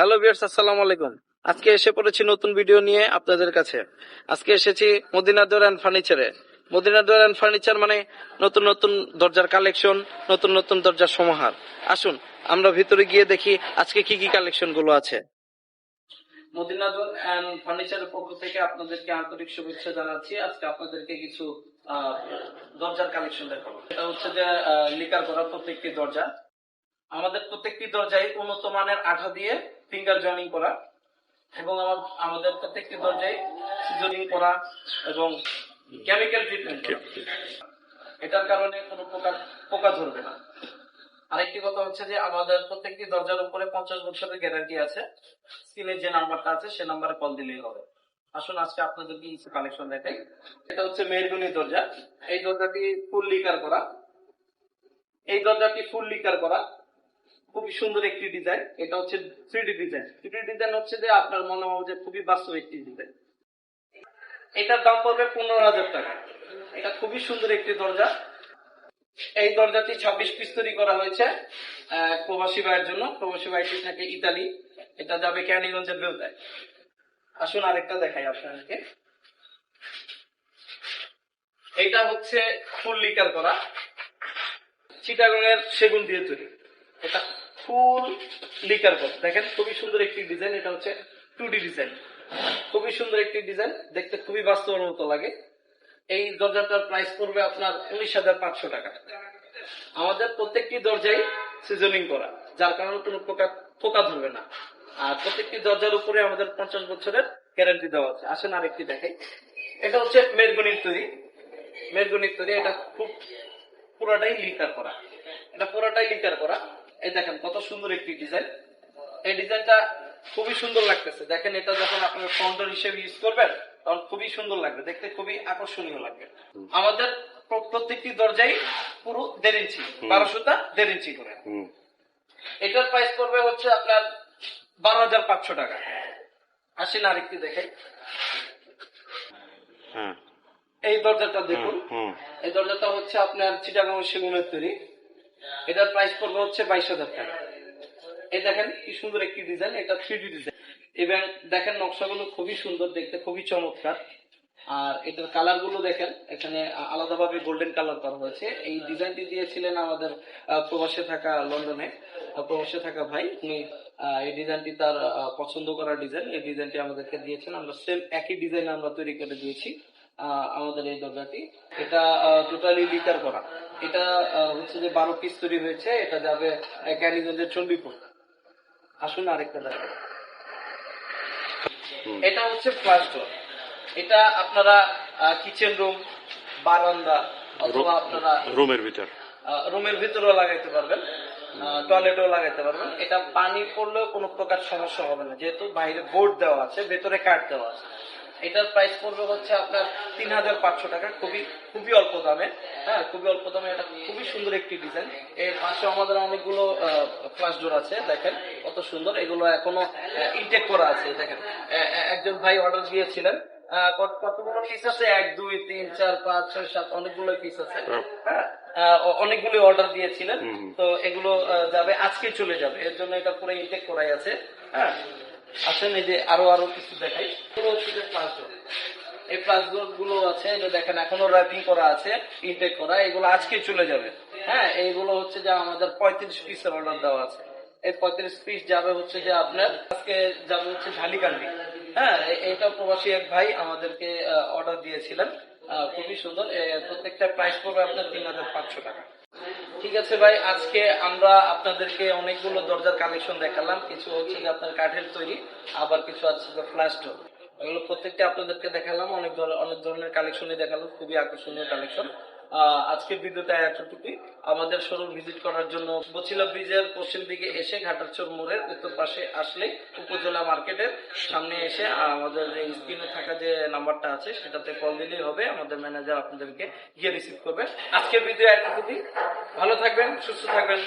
Hello বিয়ার্স আসসালামু আলাইকুম। আজকে এসে পড়েছি নতুন ভিডিও নিয়ে আপনাদের কাছে। আজকে এসেছি মদিনা ডোর অ্যান্ড ফার্নিচারে। মদিনা ডোর অ্যান্ড ফার্নিচার মানে নতুন নতুন দরজার কালেকশন, নতুন নতুন দরজার সমাহার। আসুন, আমরা ভিতরে গিয়ে দেখি আজকে কি কি কালেকশনগুলো আছে। মদিনা ডোর অ্যান্ড ফার্নিচারের পক্ষ থেকে আপনাদেরকে আন্তরিক শুভেচ্ছা জানাচ্ছি। আজকে আপনাদেরকে কিছু দরজার কালেকশন দেখাবো। এটা হচ্ছে যে লিকার করা প্রত্যেকটি দরজা। আমাদের প্রত্যেকটি দরজায় উন্নত মানের আঠা দিয়ে ফিঙ্গার জয়েনিং করা এবং আমাদের প্রত্যেকটি দরজায় সিজনিং করা এবং কেমিক্যাল ট্রিটমেন্ট এটার কারণে কোনো পোকা পোকা ধরবে না। আরেকটি কথা হচ্ছে যে আমাদের প্রত্যেকটি দরজার উপরে পঞ্চাশ বছরের গ্যারান্টি আছে। স্ক্রিনের যে নাম্বারটা আছে, সে নাম্বারে কল দিলেই হবে। আসুন, আজকে আপনাদেরকে কিছু কালেকশন দেখাই। এটা হচ্ছে মেহরগুনি দরজা। এই দরজাটি ফুল লিকার করা। এই দরজাটি ফুল লিকার করা। খুবই সুন্দর একটি ডিজাইন এটা হচ্ছে three D design three design হচ্ছে যে আপনার মনে হবে যে খুবই বাস্তব একটি ডিজাইন এটার দাম পড়বে পনেরো হাজার টাকা। এটা খুবই সুন্দর একটি দরজা। এই দরজাটি ছাব্বিশ পিস তৈরি করা হয়েছে প্রবাসী ভাইয়ের জন্য। প্রবাসী ভাইটি থাকে ইতালি। এটা যাবে ক্যানিগঞ্জের বেউতায় আসুন আরেকটা দেখাই আপনাদেরকে। এইটা হচ্ছে ফুল লিকার করা। চিটাগংয়ের সেগুন দিয়ে তৈরি। এটা ফুল লিকার করা দেখেন, খুবই সুন্দর একটি ডিজাইন, এটা হচ্ছে টু ডি ডিজাইন। খুবই সুন্দর একটি ডিজাইন, দেখতে খুবই বাস্তবের মতো লাগে। এই দরজাটার প্রাইস পড়বে আপনার উনিশ হাজার পাঁচশো টাকা। আমাদের প্রত্যেকটি দরজাই সিজনিং করা, যার কারণে কোনো প্রকার পোকা ধরবে না। আর প্রত্যেকটি দরজার উপরে আমাদের পঞ্চাশ বছরের গ্যারান্টি দেওয়া আছে। আসেন আরেকটি দেখাই। এটা হচ্ছে মেরগুনির তৈরি। মেরগুনির তৈরি, এটা খুব পুরাটাই লিকার করা। এটা পুরোটাই লিকার করা। এই দেখেন কত সুন্দর একটি ডিজাইন। এই ডিজাইনটা খুবই সুন্দর লাগতেছে। দেখেন এটা যখন আপনার কাউন্টার হিসেবে ইউজ করবেন তখন খুবই সুন্দর লাগবে। দেখতে খুবই আকর্ষণীয় লাগবে। আমাদের প্রত্যেকটি দরজাই পুরো দেড় ইঞ্চি বারোশোটা দেড় ইঞ্চি করে। এটার প্রাইস পড়বে হচ্ছে আপনার বারো হাজার পাঁচশো টাকা। আসেন আরেকটি দেখাই। হ্যাঁ। এই দরজাটা দেখুন। এই দরজাটা হচ্ছে আপনার চিটাগাং সেগুনের তৈরি। এটার প্রাইস পড়বে হচ্ছে বাইশ হাজার টাকা। এই দেখেন কি সুন্দর একটি ডিজাইন এটা থ্রি ডিজাইন এবং দেখেন নকশাগুলো খুবই সুন্দর, দেখতে খুবই চমৎকার। আর এটার কালারগুলো দেখেন, এখানে আলাদাভাবে গোল্ডেন কালার করা হয়েছে। এই ডিজাইনটি দিয়েছিলেন আমাদের প্রবাসে থাকা লন্ডনে। প্রবাসে থাকা ভাই, উনি এই ডিজাইনটি তার পছন্দ করা ডিজাইন এই ডিজাইনটি আমাদেরকে দিয়েছেন। আমরা সেম একই ডিজাইন আমরা তৈরি করে দিয়েছি। আমাদের এই দরজাটি। এটা টোটালি লিটার করা। এটা হচ্ছে যে বারো পিস তৈরি হয়েছে। এটা যাবে আহ, ক্যানিগঞ্জের চণ্ডীপুর। আসুন আরেকটা দেখেন। এটা হচ্ছে ফ্লাশ ডোর এটা আপনারা কিচেন রুম বারান্দা অথবা আপনারা রুমের ভিতর। রুমের ভিতরেও লাগাইতে পারবেন। টয়লেটেও লাগাইতে পারবেন। এটা পানি পড়লেও কোনো প্রকার সমস্যা হবে না। যেহেতু বাইরে বোর্ড দেওয়া আছে ভেতরে কাঠ দেওয়া আছে। এটার প্রাইস পড়বে হচ্ছে আপনার তিন হাজার পাঁচশো টাকা। খুবই খুবই অল্প দামে। হ্যাঁ খুবই অল্প দামে। এটা খুবই সুন্দর একটি ডিজাইন এর পাশে আমাদের অনেকগুলো ফ্লাশ ডোর আছে দেখেন কত সুন্দর। এগুলো এখনও ইনটেক করা আছে দেখেন। একজন ভাই অর্ডার দিয়েছিলেন। আহ, কতগুলো পিস আছে? এক দুই তিন চার পাঁচ ছয় সাত অনেকগুলো পিস আছে। হ্যাঁ অনেকগুলো অর্ডার দিয়েছিলেন। তো এগুলো যাবে আজকে চলে যাবে। এর জন্য এটা পুরো ইনটেক করাই আছে। হ্যাঁ। আসেন এই যে আরও আরও কিছু দেখাই। পুরো হচ্ছে এই প্লাসগুলো আছে, এটা দেখেন, এখনও র্যাপিং করা আছে ইনটেক করা, এগুলো আজকে চলে যাবে। হ্যাঁ এইগুলো হচ্ছে যে আমাদের পঁয়ত্রিশ পিসের অর্ডার দেওয়া আছে। এই পঁয়ত্রিশ পিস যাবে হচ্ছে যে আপনার, আজকে যাবে হচ্ছে ঝালিকান্দি হ্যাঁ এ- এইটা প্রবাসী এক ভাই আমাদেরকে অর্ডার দিয়েছিলেন। খুবই সুন্দর। প্রত্যেকটা প্রাইস পড়বে আপনার তিন হাজার পাঁচশো টাকা। ঠিক আছে ভাই, আজকে আমরা আপনাদেরকে অনেকগুলো দরজার কালেকশন দেখালাম। কিছু হচ্ছে যে আপনার কাঠের তৈরি, আবার কিছু আছে যে ফ্ল্যাশ ডোর এগুলো প্রত্যেকটা আপনাদেরকে দেখালাম, অনেক ধরনের অনেক ধরনের কালেকশনই দেখালাম, খুবই আকর্ষণীয় কালেকশন আজকের ভিডিওতে এতটুকুই আমাদের শোরুম ভিজিট করার জন্য। বছিলা ব্রিজের পশ্চিম দিকে এসে ঘাটারচর মোড়ের উত্তর পাশে আসলে উপজেলা মার্কেটের সামনে এসে আমাদের যে স্ক্রিনে থাকা যে নাম্বারটা আছে, সেটাতে কল দিলেই হবে। আমাদের ম্যানেজার আপনাদেরকে গিয়ে রিসিভ করবে। আজকের ভিডিও এতটুকুই ভালো থাকবেন, সুস্থ থাকবেন।